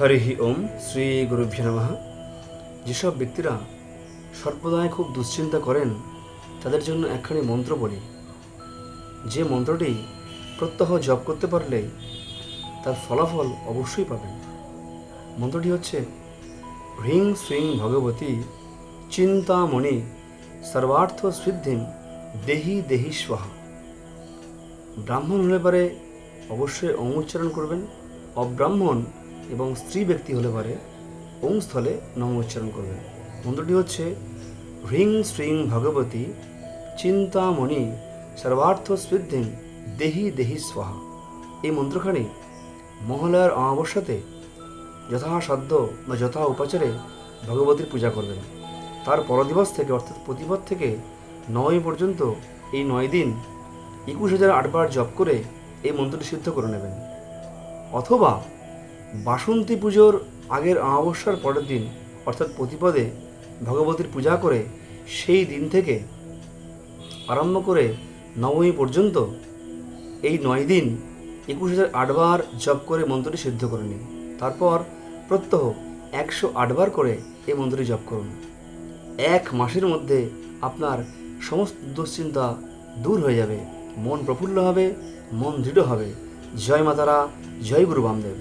হরি ওম শ্রী গুরুভ্য নমঃ। যেসব ব্যক্তিরা সর্বদাই খুব দুশ্চিন্তা করেন, তাদের জন্য একখানি মন্ত্র বলি যে মন্ত্রটি প্রত্যহ জপ করতে পারলে তার ফলাফল অবশ্যই পাবেন। মন্ত্রটি হচ্ছে, হ্রিং শ্রিং ভগবতী চিন্তামণি সর্বার্থ সিদ্ধিম দেহি দেহি স্বাহা। ব্রাহ্মণ হলে পারে অবশ্যই অং উচ্চারণ করবেন। অব্রাহ্মণ এবং স্ত্রী ব্যক্তি হলে পারে ওং স্থলে নম উচ্চারণ করবেন। মন্ত্রটি হচ্ছে, হ্রিং শ্রিং ভগবতী চিন্তামণি সর্বার্থ সিদ্ধিম দেহি দেহি স্বাহা। এই মন্ত্রখানি মহালয়ার অমাবস্যাতে যথাসাধ্য বা যথা উপাচারে ভগবতীর পূজা করবেন। তার পরদিবস থেকে, অর্থাৎ প্রতিপদ থেকে নয় পর্যন্ত এই নয় দিন একুশ হাজার আটবার জপ করে এই মন্ত্রটি সিদ্ধ করে নেবেন। অথবা বাসন্তী পুজোর আগের অমাবস্যার পরের দিন, অর্থাৎ প্রতিপদে ভগবতীর পূজা করে সেই দিন থেকে আরম্ভ করে নবমী পর্যন্ত এই নয় দিন একুশ হাজার আটবার জপ করে মন্ত্রটি সিদ্ধ করে নিন। তারপর প্রত্যহ একশো আটবার করে এই মন্ত্রটি জপ করুন। এক মাসের মধ্যে আপনার সমস্ত দুশ্চিন্তা দূর হয়ে যাবে। মন প্রফুল্ল হবে, মন দৃঢ় হবে। জয় মাতারা জয় গুরু বামদেব।